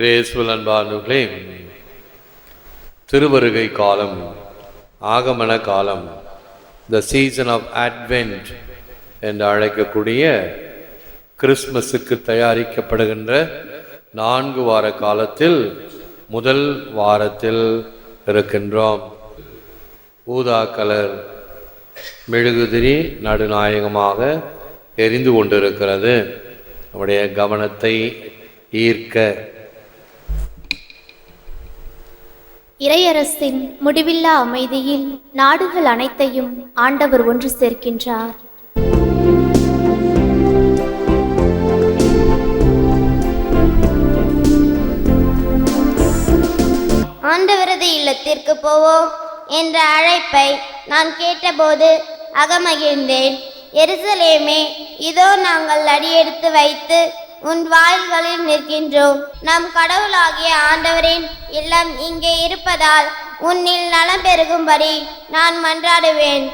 கிரேஸ்வல் அன்பானுகளே திருவருகை காலம் ஆகமன காலம் த சீசன் ஆஃப் அட்வென்ட் என்று அழைக்கக்கூடிய கிறிஸ்மஸுக்கு தயாரிக்கப்படுகின்ற நான்கு வார காலத்தில் முதல் வாரத்தில் இருக்கின்றோம். ஊதா கலர் மெழுகுதிரி நடுநாயகமாக எரிந்து கொண்டிருக்கிறது. நம்முடைய கவனத்தை ஈர்க்க இறையரசின் முடிவில்லா அமைதியில் நாடுகள் அனைத்தையும் ஆண்டவர் ஒன்று சேர்க்கின்றார். ஆண்டவரது இல்லத்திற்கு போவோம் என்ற அழைப்பை நான் கேட்டபோது அகமகிழ்ந்தேன். எருசலேமே இதோ நாங்கள் அடியெடுத்து வைத்து உன் வாயில்களில் நிற்கின்றோம். நம் கடவுளாகிய ஆண்டவரின் இல்லம் இங்கே இருப்பதால் உன்னில் நலம் பெருகும்படி நான் மன்றாடுவேன்.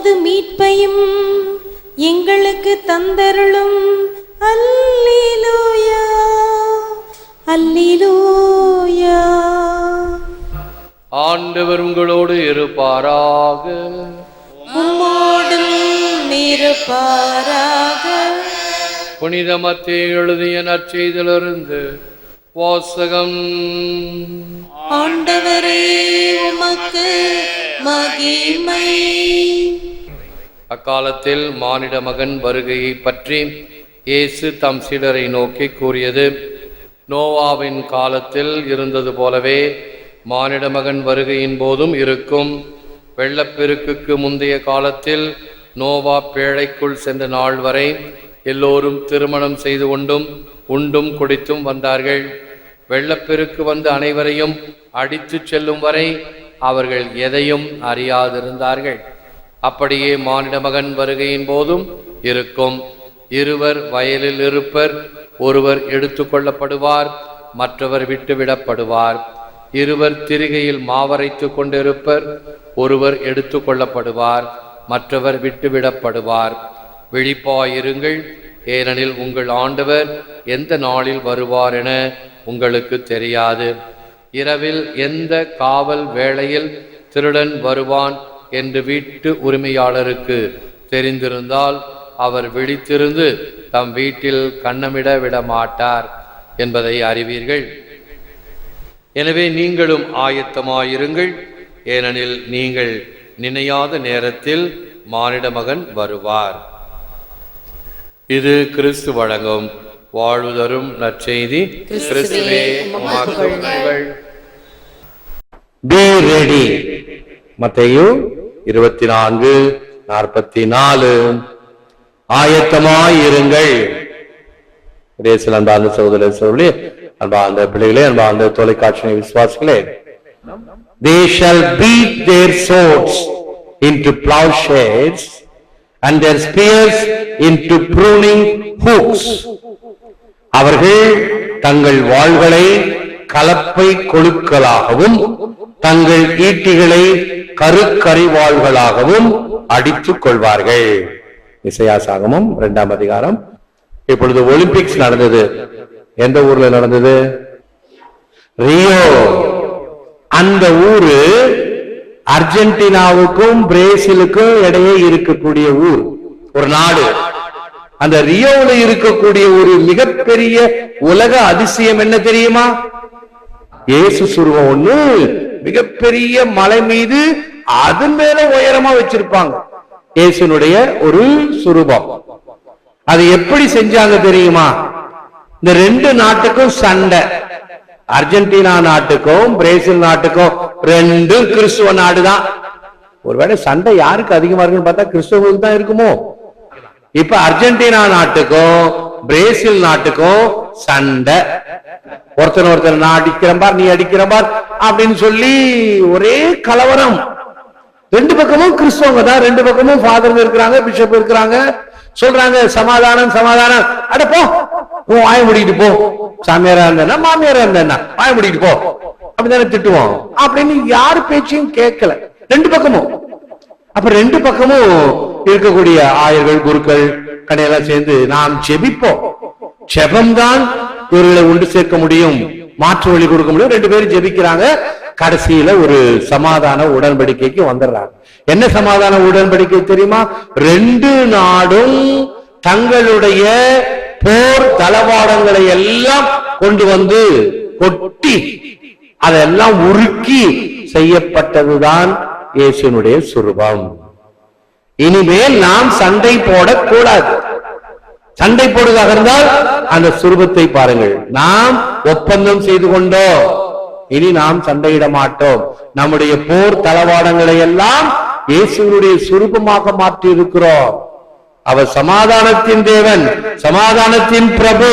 உமது மீட்பையும் எங்களுக்கு தந்தருளும். அல்லேலூயா அல்லேலூயா. ஆண்டவர் உங்களோடு இருப்பாராக. உம்மோடும் இருப்பாராக. புனித மத்திய எழுதிய நற்செய்திலிருந்து வாசகம். ஆண்டவரே உமக்கு மகிமை. அக்காலத்தில் மானிட மகன் வருகையை பற்றி இயேசு தம் சீடரை நோக்கி கூறியது நோவாவின் காலத்தில் இருந்தது போலவே மானிட மகன் வருகையின் போதும் இருக்கும். வெள்ளப்பெருக்குக்கு முந்தைய காலத்தில் நோவா பேழைக்குள் சென்ற நாள் வரை எல்லோரும் திருமணம் செய்து கொண்டும் உண்டும் குடித்தும் வந்தார்கள். வெள்ளப்பெருக்கு வந்து அனைவரையும் அடித்துச் செல்லும் வரை அவர்கள் எதையும் அறியாதிருந்தார்கள். அப்படியே மானிட மகன் வருகையின் போதும் இருக்கும். இருவர் வயலில் இருப்பர் ஒருவர் எடுத்துக்கொள்ளப்படுவார் மற்றவர் விட்டுவிடப்படுவார். இருவர் திரிகையில் மாவரைத்து கொண்டிருப்பர் ஒருவர் எடுத்துக்கொள்ளப்படுவார் மற்றவர் விட்டுவிடப்படுவார். விழிப்பாயிருங்கள் ஏனெனில் உங்கள் ஆண்டவர் எந்த நாளில் வருவார் என உங்களுக்கு தெரியாது. இரவில் எந்த காவல் வேளையில் திருடன் வருவான் என்று வீட்டு உரிமையாளருக்கு தெரிந்திருந்தால் அவர் விழித்திருந்து தம் வீட்டில் கண்ணமிட விட மாட்டார் என்பதை அறிவீர்கள். எனவே நீங்களும் ஆயத்தமாயிருங்கள். ஏனெனில் நீங்கள் நினையாத நேரத்தில் மானிட மகன் வருவார். இது கிறிஸ்து வழங்கும் வாழ்வுதரும் நற்செய்தி. கிறிஸ்துவே மத்தையும் இருபத்தி நான்கு நாற்பத்தி நாலு ஆயத்தமாயிருங்கள் ரேசில் அன்பார்ந்த சகோதர சகோதரி அன்பார்ந்த பிள்ளைகளே அன்பார்ந்த தொலைக்காட்சி விசுவாசிகளே they shall beat their swords into plowshares and their spears into pruning hooks. அவர்கள் தங்கள் வாள்களை கலப்பை கொழுக்களாகவும் தங்கள் ஈட்டிகளை கருக்கறிவாள்களாகவும் அடித்துக் கொள்வார்கள் இசையாசாகமும் இரண்டாம் அதிகாரம். இப்பொழுது ஒலிம்பிக்ஸ் நடந்தது. எந்த ஊர்ல நடந்தது? ரியோ. அந்த ஊரு அர்ஜென்டினாவுக்கும் பிரேசிலுக்கும் இடையே இருக்கக்கூடிய ஊர் ஒரு நாடு. அந்த ரியோவில் இருக்கக்கூடிய ஒரு மிகப்பெரிய உலக அதிசயம் என்ன தெரியுமா? இயேசு சுருவம் ஒண்ணு மிகப்பெரிய மலை மீது அதன் மேல உயரமா வச்சிருப்பாங்க. இயேசுனுடைய ஒரு சுரூபம். அது எப்படி செஞ்சாங்க தெரியுமா? இந்த ரெண்டு நாட்டுக்கும் சண்டை. அர்ஜென்டினா நாட்டுக்கும் பிரேசில் நாட்டுக்கும் ரெண்டும் கிறிஸ்துவ நாடுதான். ஒருவேளை சண்டை யாருக்கு அதிகமா இருக்குன்னு பார்த்தா கிறிஸ்தவங்களுக்கு தான் இருக்குமோ? இப்ப அர்ஜென்டினா நாட்டுக்கும் பிரேசில் நாட்டுக்கும் சண்டை. ஒருத்தன் ஒருத்தர் நான் அடிக்கிறேன் பார் நீ அடிக்கிறம்பார் அப்படின்னு சொல்லி ஒரே கலவரம். ரெண்டு பக்கமும் கிறிஸ்தவங்க தான் ரெண்டு பக்கமும் ஃபாதர் இருக்கிறாங்க பிஷப் இருக்கிறாங்க. சொல்றாங்க சமாதானம் சமாதானம். அட போ உன் வாய முடிக்கிட்டு போ. சாமியாரா இருந்தா மாமியாரா இருந்தா வாய முடிக்கிட்டு போ. அப்படிதானே திட்டுவோம். அப்படின்னு யார் பேச்சையும் கேட்கல. ரெண்டு பக்கமும். அப்ப ரெண்டு பக்கமும் இருக்கக்கூடிய ஆயர்கள் குருக்கள் கடையெல்லாம் சேர்ந்து நாம் ஜெபிப்போம். ஜெபம்தான் இவர்களை ஒன்று சேர்க்க முடியும். மாற்று வழி கொடுக்க முடியும். ரெண்டு பேரும் ஜெபிக்கிறாங்க. கடைசியில ஒரு சமாதான உடன்படிக்கைக்கு வந்துடுறாங்க. என்ன சமாதான உடன்படிக்கை தெரியுமா? ரெண்டு நாடும் தங்களுடைய போர் தளவாடங்களை எல்லாம் கொண்டு வந்து கொட்டி அதெல்லாம் உருக்கி செய்யப்பட்டதுதான் இயேசுனுடைய சுரூபம். இனிமேல் நாம் சண்டை போடக்கூடாது. சண்டை போடுவதாக இருந்தால் அந்த சுரூபத்தை பாருங்கள். நாம் ஒப்பந்தம் செய்து கொண்டோம். இனி நாம் சண்டையிட மாட்டோம். நம்முடைய போர் தளவாடங்களை எல்லாம் இயேசுனுடைய சுரூபமாக மாற்றி இருக்கிறோம் அவர் சமாதானத்தின் தேவன் சமாதானத்தின் பிரபு.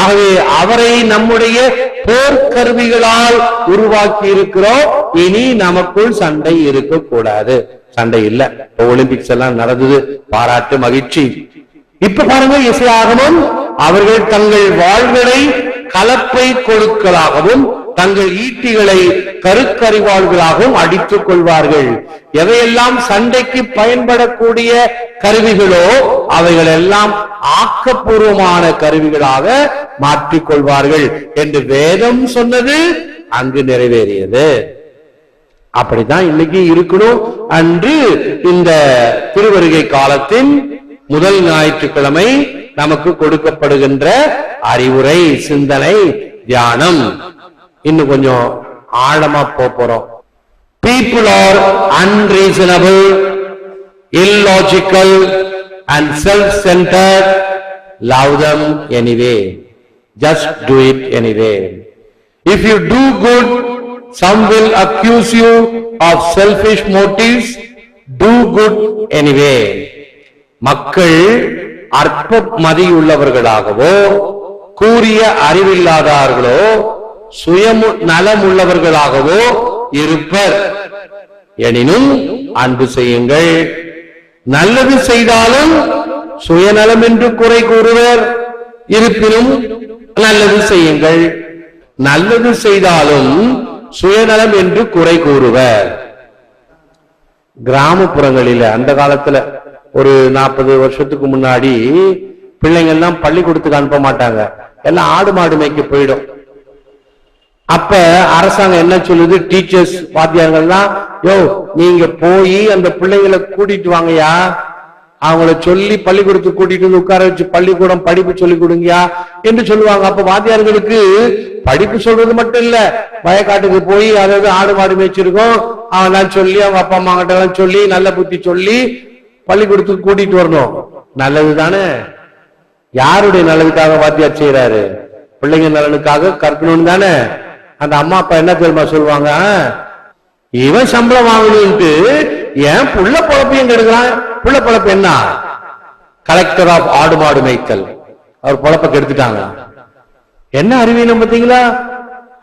ஆகவே அவரை நம்முடைய போர்க்கருவிகளால் உருவாக்கி இருக்கிறோம் இனி நமக்குள் சண்டை இருக்கக்கூடாது. சண்டை இல்ல. ஒலிம்பிக்ஸ் எல்லாம் நடந்தது. பாராட்டு மகிழ்ச்சி. இப்ப பாருங்க இசையாகவும் அவர்கள் தங்கள் வாழ்களை கலப்பை கொழுக்களாகவும் தங்கள் ஈட்டிகளை கருக்கறிவாள்களாகவும் அடித்துக் கொள்வார்கள். எவையெல்லாம் சண்டைக்கு பயன்படக்கூடிய கருவிகளோ அவைகள் எல்லாம் ஆக்கப்பூர்வமான கருவிகளாக மாற்றிக் கொள்வார்கள் என்று வேதம் சொன்னது அங்கு நிறைவேறியது. அப்படித்தான் இன்னைக்கு இருக்கணும் அன்று இந்த திருவருகை காலத்தின் முதல் ஞாயிற்றுக்கிழமை நமக்கு கொடுக்கப்படுகின்ற அறிவுரை சிந்தனை தியானம். இன்னும் கொஞ்சம் ஆழமா போறோம். People are unreasonable illogical and self centre love them anyway just do it anyway if you do good some will accuse you of selfish motives. Do good anyway. மக்கள் அற்ப மதியுள்ளவர்களாகவோ கூறிய அறிவில்லாதார்களோ சுயமு நலமுள்ளவர்களாகவோ இருப்பர். எனினும் அன்பு செய்யுங்கள். நல்லது செய்தாலும் சுயநலம் என்று குறை கூறுவர். இருப்பினும் நல்லது செய்யுங்கள். நல்லது செய்தாலும் சுயநலம் என்று குறை கூறுவர். கிராமப்புறங்களில அந்த காலத்துல ஒரு நாற்பது வருஷத்துக்கு முன்னாடி பிள்ளைங்க எல்லாம் பள்ளிக்கூடத்துக்கு அனுப்ப மாட்டாங்க. எல்லாம் ஆடு மாடு மேய்க்க போயிடும். அப்ப அரசாங்கம் என்ன சொல்லுது? டீச்சர்ஸ் வாத்தியார்கள்லாம் யோ நீங்க போய் அந்த பிள்ளைங்களை கூட்டிட்டு வாங்கயா அவங்கள சொல்லி பள்ளிக்கூடத்துக்கு கூட்டிட்டு வந்து உட்கார வச்சு பள்ளிக்கூடம் படிப்பு சொல்லி கொடுங்கயா என்று சொல்லுவாங்க. அப்ப வாத்தியார்களுக்கு படிப்பு சொல்றது மட்டும் இல்ல. வயக்காட்டுக்கு போய் அதாவது ஆடு மாடு மேய்ச்சிருக்கோம். அவன் சொல்லி அவங்க அப்பா அம்மா கிட்ட எல்லாம் சொல்லி நல்ல புத்தி சொல்லி பள்ளிக்கூடத்துக்கு கூட்டிட்டு வரணும். நல்லது தானே? யாருடைய நலனுக்காக வாத்தியார் செய்யறாரு பிள்ளைங்க நலனுக்காக கற்கணும்னு தானே? அந்த அம்மா அப்பா என்ன தெரியுமா சொல்லுவாங்க? இவன் சம்பளம் வாங்கணும்ட்டு ஏன் புள்ள பொழப்பையும் கெடுக்கிறான். புள்ள பொழப்பு என்ன? கலெக்டர் ஆஃப் ஆடு மாடு மேய்த்தல். அவர் பொழப்ப கெடுத்துட்டாங்க. என்ன அறிவீனம் பார்த்தீங்களா?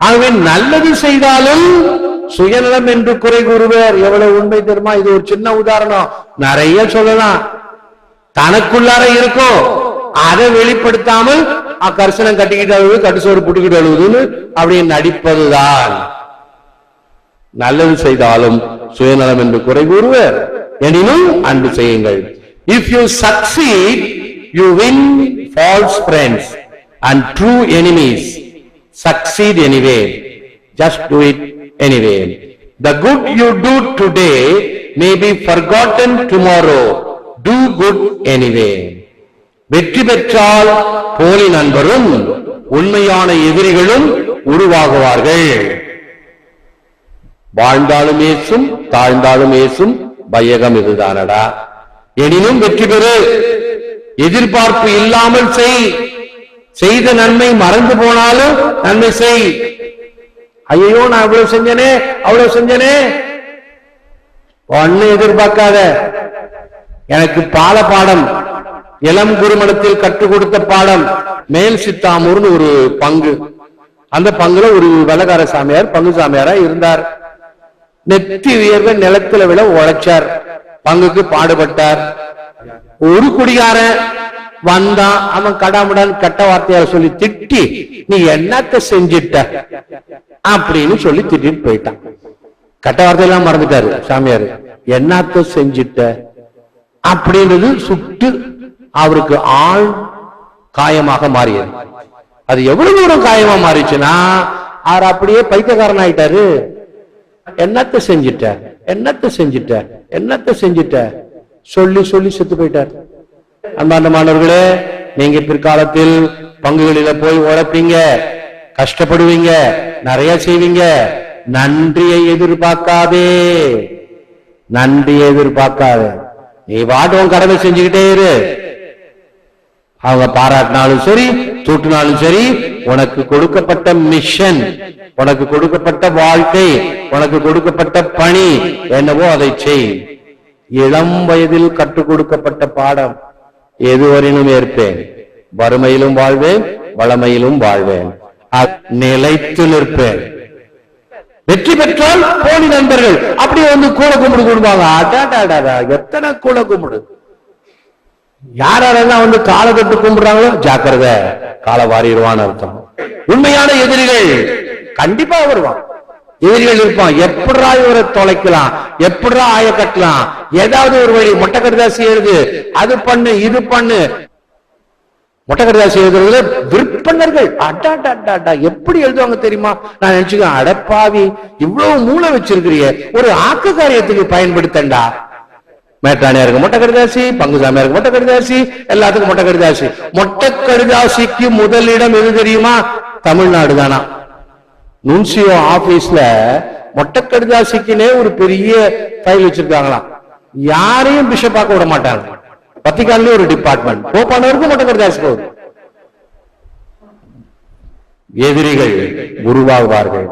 ஆகவே நல்லது செய்தாலும் சுயநலம் என்று குறை கூறுவர். எவ்வளவு உண்மை தெரியுமா? இது ஒரு சின்ன உதாரணம். நிறைய சொல்லலாம். தனக்குள்ளார இருக்கும் அதை வெளிப்படுத்தாமல் கரிசனம் கட்டிக்கிட்டு அழுது கட்டுசோறு புட்டுக்கிட்டு அழுகுதுன்னு அப்படி நடிப்பதுதான். நல்லது செய்தாலும் சுயநலம் என்று குறை கூறுவர். எனினும் அன்பு செய்யுங்கள். If you succeed you win false friends And true enemies succeed anyway just do it anyway The good you do today may be forgotten tomorrow. Do good anyway. வெற்றி பெற்றால் போலி நண்பரும் உண்மையான எதிரிகளும் உருவாகுவார்கள். வாழ்ந்தாலும் ஏசும் தாழ்ந்தாலும் ஏசும் வையகம் இதுதானடா. எனினும் வெற்றி பெறு. எதிர்பார்ப்பு இல்லாமல் செய். செய்த நன்மை மறந்து போனாலும் நன்மை செய். ஐயோ நான் இவ்வளவு செஞ்சனே அவ்வளவு செஞ்சனே. ஒண்ணு எதிர்பார்க்காத. எனக்கு பால பாடம். இளம் குருமணத்தில் கற்றுக் கொடுத்த பாடம். மேல் சித்தாமூர்னு ஒரு பங்கு. அந்த பங்குல ஒரு வெள்ளக்கார சாமியார் பங்கு சாமியாரா இருந்தார். நெத்தி உயர்வ நிலத்துல விட உழைச்சார். பங்குக்கு பாடுபட்டார். ஒரு குடிகாரன். வந்தான் அவன் கடாமுடான்னு கட்ட வார்த்தையால சொல்லி திட்டி நீ என்னத்த செஞ்சிட்ட? அப்படின்னு சொல்லி திட்டிட்டு போயிட்டான். கட்ட வார்த்தையெல்லாம் மறந்துட்டாரு சாமியாரு. என்னத்த செஞ்சிட்ட? அப்படின்றது சுட்டு அவருக்கு ஆள் காயமாக மாறியது. அது எவ்வளவு தூரம் காயமா மாறிச்சுன்னா அவர் அப்படியே பைத்தியக்காரன் ஆயிட்டாரு. என்னத்த செஞ்சிட்ட? என்னத்த செஞ்சிட்ட? என்னத்த செஞ்சிட்ட? சொல்லி சொல்லி செத்து போயிட்டார். அன்பார்ந்த மாணவர்களே நீங்க பிற்காலத்தில் பங்குகளில போய் உழைப்பீங்க கஷ்டப்படுவீங்க நிறைய செய்வீங்க. நன்றியை எதிர்பார்க்காதே. நன்றியை எதிர்பார்க்காதே. நீ பாட்டும் கடமை செஞ்சுக்கிட்டே இரு. அவங்க பாராட்டினாலும் சரி தூட்டினாலும் சரி உனக்கு கொடுக்கப்பட்ட மிஷன் உனக்கு கொடுக்கப்பட்ட வாழ்க்கை உனக்கு கொடுக்கப்பட்ட பணி என்னவோ அதை செய். இளம் வயதில் கற்றுக் கொடுக்கப்பட்ட பாடம். எதுவரையிலும் ஏற்பேன். வறுமையிலும் வாழ்வேன் வளமையிலும் வாழ்வேன். அ- நிலைத்து நிற்பேன். வெற்றி பெற்றால் போலி நண்பர்கள். அப்படியே வந்து கூட கும்பிடு கொடுப்பாங்க எத்தனை கூட கும்பிடு? யார் யாரெல்லாம் வந்து காலை தொட்டு கும்பிடுறாங்களோ ஜாக்கிரதை. காலை வாரிடுவான்னு அர்த்தம். உண்மையான எதிரிகள் கண்டிப்பா வருவான். எதிரிகள் இருப்பான். எப்படா இவரை தொலைக்கலாம்? எப்படா ஆய கட்டலாம்? ஏதாவது ஒரு வழி. மொட்டக்கடிதாசி எழுது. அது பண்ணு இது பண்ணு. மொட்டை கடிதாசி எழுதுறதுல விற்பனர்கள். அடா அடா, அடா, அடா, எப்படி எழுதுவாங்க தெரியுமா? நான் நினைச்சுக்கேன் அடப்பாவி இவ்வளவு மூளை வச்சிருக்கிறிய. ஒரு ஆக்க காரியத்துக்கு பயன்படுத்தண்டா? மேட்டானியாருக்கு மொட்டை கடிதாசி பங்குசாமியா இருக்கு மொட்டை கடிதாசி எல்லாத்துக்கும் மொட்டை கடிதாசி மொட்டை கடிதாசிக்கு முதலிடம் எது தெரியுமா? தமிழ்நாடு தானா? நுன்சியோ ஆபீஸ்ல மொட்டை கடிதாசிக்குனே ஒரு பெரிய ஃபைல் வச்சிருக்காங்களாம். யாரையும் பிஷப் பார்க்க விட மாட்டாங்க. பத்திகான்லயே ஒரு டிபார்ட்மெண்ட் போப்பானவருக்கும் மொட்டை கடிதாசி போகுது எதிரிகள் உருவாகுவார்கள்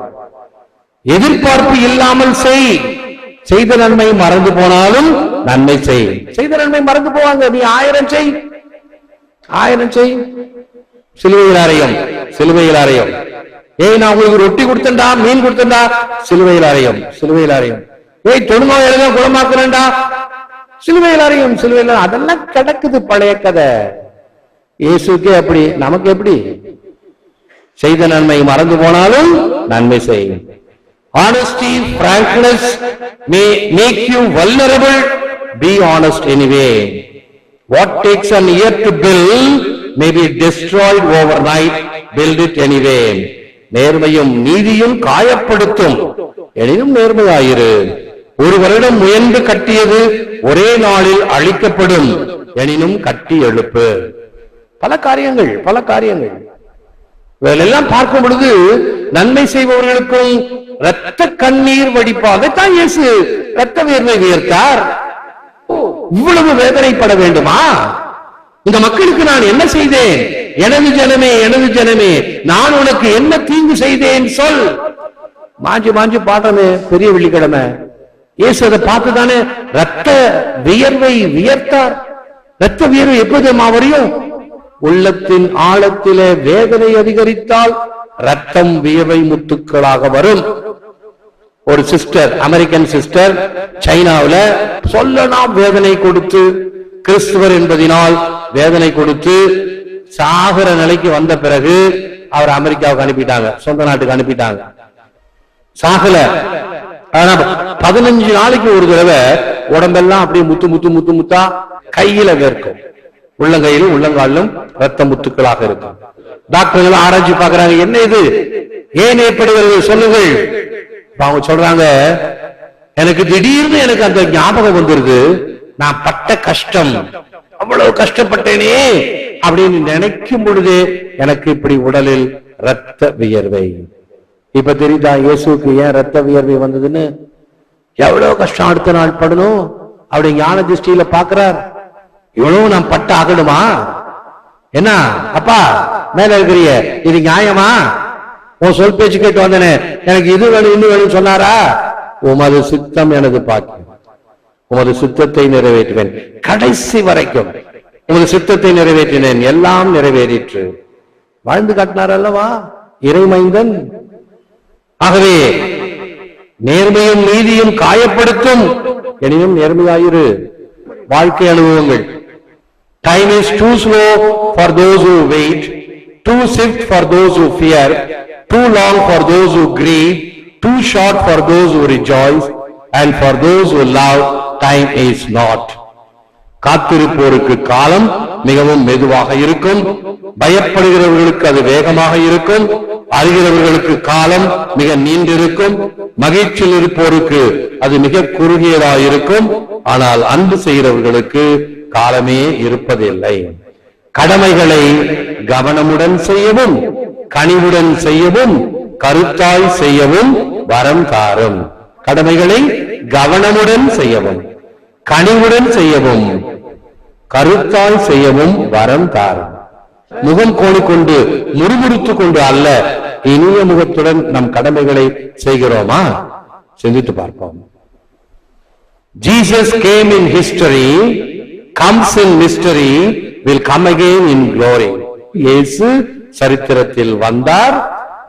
எதிர்பார்ப்பு இல்லாமல் செய். செய்த நன்மை மறந்து போனாலும் நன்மை செய். செய்த நன்மை மறந்து போவாங்க. நீ ஆயிரம் செய். ஆயிரம் செய். சிலுவையில் அறையும். சிலுவையில் அறையும். ஏய் நான் உங்களுக்கு ரொட்டி கொடுத்தண்டா மீன் கொடுத்தண்டா சிலுவையில் அறையும் சிலுவையில் அறையும் ஏய் தொழுநோயாளிதான் குணமாக்குறேன்டா. சிலுவையில் அறையும் சிலுவையில் அதெல்லாம் கிடக்குது பழைய கதை. இயேசுக்கே அப்படி நமக்கு எப்படி? செய்த நன்மை மறந்து போனாலும் நன்மை செய். Frankness may make you you be honest anyway what takes an year to build may be destroyed overnight build it anyway நேர்மையும் நீதியும் காயப்படுத்தும். எனினும் நேர்மையாயிரு. ஒரு வருடம் முயன்று கட்டியது ஒரே நாளில் அழிக்கப்படும். எனினும் கட்டி எழுப்பு. பல காரியங்கள் பல காரியங்கள். இவைகளெல்லாம் பார்க்கும் பொழுது நன்மை செய்பவர்களுக்கும் இரத்த கண்ணீர் வடிப்பா அதைத்தான் இயேசு இரத்த வேர்மை வியர்த்தார் இவ்வளவு வேதனைப்பட வேண்டுமா? இந்த மக்களுக்கு நான் என்ன செய்தேன்? எனது ஜனமே எனது ஜனமே நான் உனக்கு என்ன தீங்கு செய்தேன் சொல். மாஞ்சு மாஞ்சு பாடுறமே பெரிய வெள்ளிக்கிழமை. இயேசு அதை பார்த்துதானே ரத்த வியர்வை வியர்த்தார். ரத்த வியர்வை எப்போதுமா வரையும்? உள்ளத்தின் ஆழத்திலே வேதனை அதிகரித்தால் ரத்தம் வியர்வை முத்துக்களாக வரும். ஒரு சிஸ்டர் அமெரிக்கன் சிஸ்டர் சைனாவுல சொல்லலாம் வேதனை கொடுத்து கிறிஸ்துவர் என்பதினால் வேதனை கொடுத்து சாகுற நிலைக்கு வந்த பிறகு அவர் அமெரிக்காவுக்கு அனுப்பிட்டாங்க. சொந்த நாட்டுக்கு அனுப்பிட்டாங்க. சாகல. ஆனா பதினஞ்சு நாளைக்கு ஒரு தடவை உடம்பெல்லாம் அப்படியே முத்து முத்து முத்து முத்தா கையில வேர்க்கும். உள்ளங்கையிலும் உள்ளங்காலிலும் ரத்த முத்துக்களாக இருக்கும். டாக்டர்கள் ஆராய்ச்சி பாக்குறாங்க என்ன இது? ஏன் ஏற்படுகிறது? சொல்லுங்கள். அவங்க சொல்றாங்க எனக்கு திடீர்னு எனக்கு அந்த ஞாபகம் வந்துருது நான் பட்ட கஷ்டம். அவ்வளவு கஷ்டப்பட்டேனே அப்படின்னு நினைக்கும் பொழுது எனக்கு இப்படி உடலில் ரத்த வியர்வை. இப்ப தெரியுதா இயேசுக்கு ஏன் ரத்த வியர்வை வந்ததுன்னு? எவ்வளவு கஷ்டம் அடுத்த நாள் படணும். அப்படி ஞான திருஷ்டியில பாக்குறார் இவ்வளவு நான் பட்ட ஆகணுமா? என்ன? அப்பா மேல இருக்கிறிய இது நியாயமா? உன் சொல் பேச்சு கேட்டு வந்தனே. எனக்கு இது வேணும் இன்னும் வேணும் சொன்னாரா? உமது சித்தம் எனது பாக்கியம். உமது சுத்தத்தை நிறைவேற்றுவேன் கடைசி வரைக்கும் உமது சுத்தத்தை நிறைவேற்றினேன் எல்லாம் நிறைவேறிற்று வாழ்ந்து காட்டினார் அல்லவா இறைமைந்தன் ஆகவே நேர்மையும் நீதியும் காயப்படுத்தும் எனினும் நேர்மையாயிரு வாழ்க்கை அனுபவங்கள் time is too slow for those who wait too swift for those who fear too long for those who grieve too short for those who rejoice and for those who love time is not காத்திருப்போருக்கு காலம் மிகவும் மெதுவாக இருக்கும். பயப்படுகிறவர்களுக்கு அது வேகமாக இருக்கும். அறிகிறவர்களுக்கு காலம் மிக நீண்டிருக்கும். மகிழ்ச்சியில் இருப்போருக்கு அது மிக குறுகியதாக இருக்கும். ஆனால் அன்பு செய்கிறவர்களுக்கு காலமே இருப்பதில்லை. கடமைகளை கவனமுடன் செய்யவும் கனிவுடன் செய்யவும் கருத்தாய் செய்யவும் வரம் தாரும். கடமைகளை கவனமுடன் செய்யவும் கனிவுடன் செய்யவும் கருத்தால் செய்யவும் வரம் தாரும். முகம் கோணிக்கொண்டு முறுமுறுத்துக் கொண்டு அல்ல இனிய முகத்துடன் நம் கடமைகளை செய்கிறோமா? சிந்தித்து பார்ப்போம். Jesus came in history comes in mystery will come again in glory இயேசு சரித்திரத்தில் வந்தார்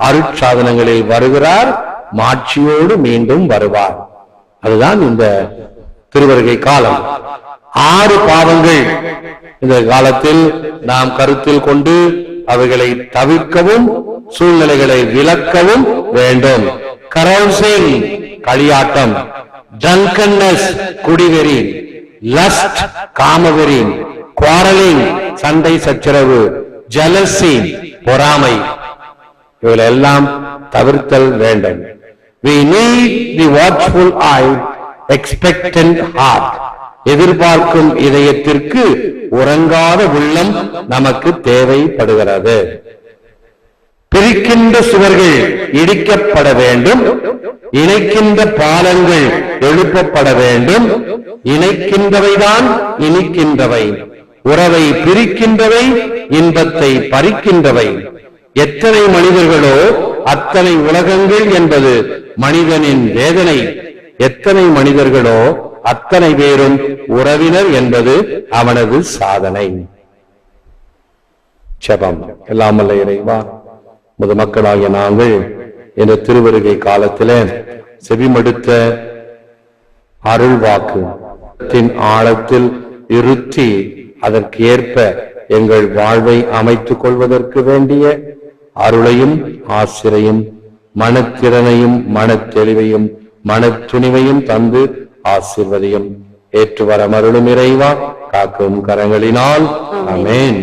அருட்சாதனங்களில் வருகிறார் மாட்சியோடு மீண்டும் வருவார். அதுதான் இந்த திருவருகை காலம். ஆறு பாவங்கள் இந்த காலத்தில் நாம் கருத்தில் கொண்டு அவைகளை தவிர்க்கவும் சூழ்நிலைகளை விளக்கவும் வேண்டும். கரௌசிங் களியாட்டம் ஜங்கன்னஸ் குடிவெறி லஸ்ட் காமவெறி குவாரலிங் சண்டை சச்சரவு ஜலசி பொறாமை இவைகள் எல்லாம் தவிர்த்தல் வேண்டும். We need the watchful eye expectant heart எதிர்பார்க்கும் இதயத்திற்கு உறங்காத உள்ளம் நமக்கு தேவைப்படுகிறது. பிரிக்கின்ற சுவர்கள் இடிக்கப்பட வேண்டும். இணைக்கின்ற பாலங்கள் எழுப்பப்பட வேண்டும். இணைக்கின்றவைதான் இனிக்கின்றவை. உறவை பிரிக்கின்றவை இன்பத்தை பறிக்கின்றவை. எத்தனை மனிதர்களோ அத்தனை உலகங்கள் என்பது மனிதனின் வேதனை. எத்தனை மனிதர்களோ அத்தனை பேரும் உறவினர் என்பது அவனது சாதனை. செபம் எல்லாமல்ல இறைவா முது மக்களாகிய நாங்கள் இந்த திருவருகை காலத்திலே செவிமடுத்த அருள் வாக்கு ஆழத்தில் இருத்தி அதற்கு ஏற்ப எங்கள் வாழ்வை அமைத்துக் கொள்வதற்கு வேண்டிய அருளையும் ஆசிரையும் மனத்திறனையும் மனத்தெளிவையும் மனத்துணிவையும் தந்து ஆசிர்வதையும். ஏற்று வர மருளும் இறைவா காக்கும் கரங்களினால். அமேன்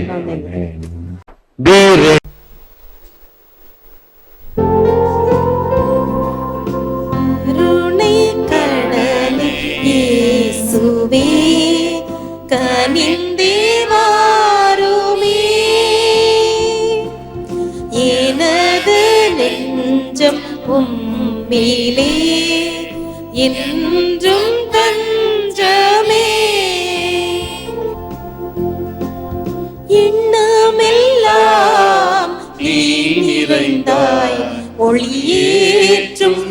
கனிந்தே உம்மிலே என்றும் தஞ்சமே. எண்ணமெல்லாம் நீ நிறைந்தாய் ஒளியேற்றும்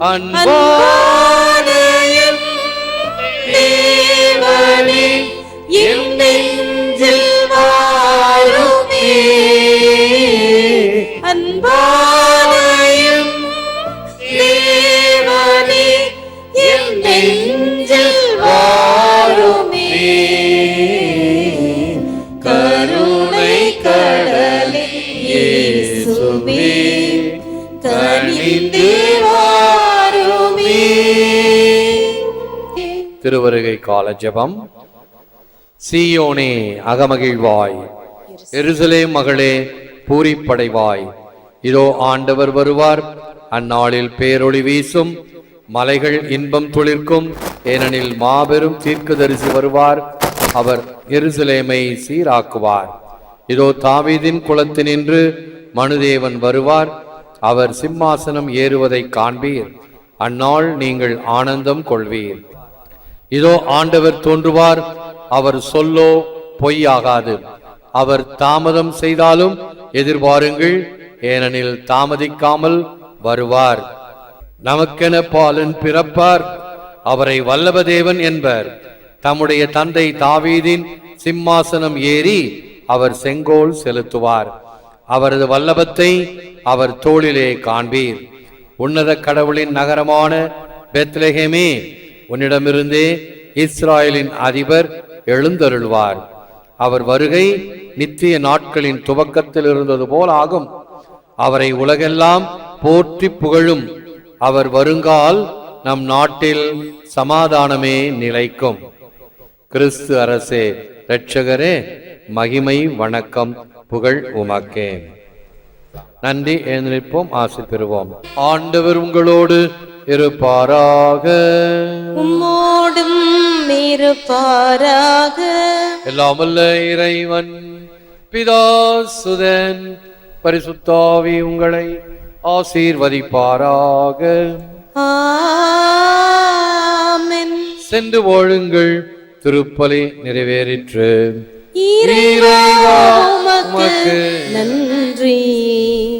அன்பானயம் கால ஜபம். சீயோனே அகமகிழ்வாய். எருசலே மகளே பூரிப்படைவாய். இதோ ஆண்டவர் வருவார். அந்நாளில் பேரொளி வீசும். மலைகள் இன்பம் துளிர்க்கும். ஏனெனில் மாபெரும் தீர்க்கதரிசி வருவார். அவர் எருசலேமை சீராக்குவார். இதோ தாவீதின் குலத்தினின்று மனுதேவன் வருவார். அவர் சிம்மாசனம் ஏறுவதைக் காண்பீர். அந்நாள் நீங்கள் ஆனந்தம் கொள்வீர். இதோ ஆண்டவர் தோன்றுவார். அவர் சொல்லோ பொய்யாகாது. அவர் தாமதம் செய்தாலும் எதிர்பாருங்கள் ஏனெனில் தாமதிக்காமல் வருவார். நமக்கென பாலன் பிறப்பார். அவரை வல்லபதேவன் என்பர். தம்முடைய தந்தை தாவீதின் சிம்மாசனம் ஏறி அவர் செங்கோல் செலுத்துவார். அவரது வல்லபத்தை அவர் தோளிலே காண்பீர். உன்னத கடவுளின் நகரமான பெத்லெகேமே உன்னிடமிருந்தே இஸ்ராயலின் அதிபர் எழுந்தருள்வார். அவர் வருகை நித்திய நாட்களின் துவக்கத்தில் இருந்தது போல் ஆகும். அவரை உலகெல்லாம் போற்றி புகழும். அவர் வருங்கால் நம் நாட்டில் சமாதானமே நிலைக்கும். கிறிஸ்து அரசே இரட்சகரே மகிமை வணக்கம் புகழ் உமக்கே. நன்றி எழுந்திருப்போம் ஆசை பெறுவோம். ஆண்டவர் உங்களோடு இருப்பாராக. உம்மோடும் இருப்பாராக. எல்லாமல்ல இறைவன் பிதா சுதன் பரிசுத்தாவி உங்களை ஆசீர்வதிப்பாராக. சென்று வாழுங்கள் திருப்பலி நிறைவேறிற்று. நன்றி.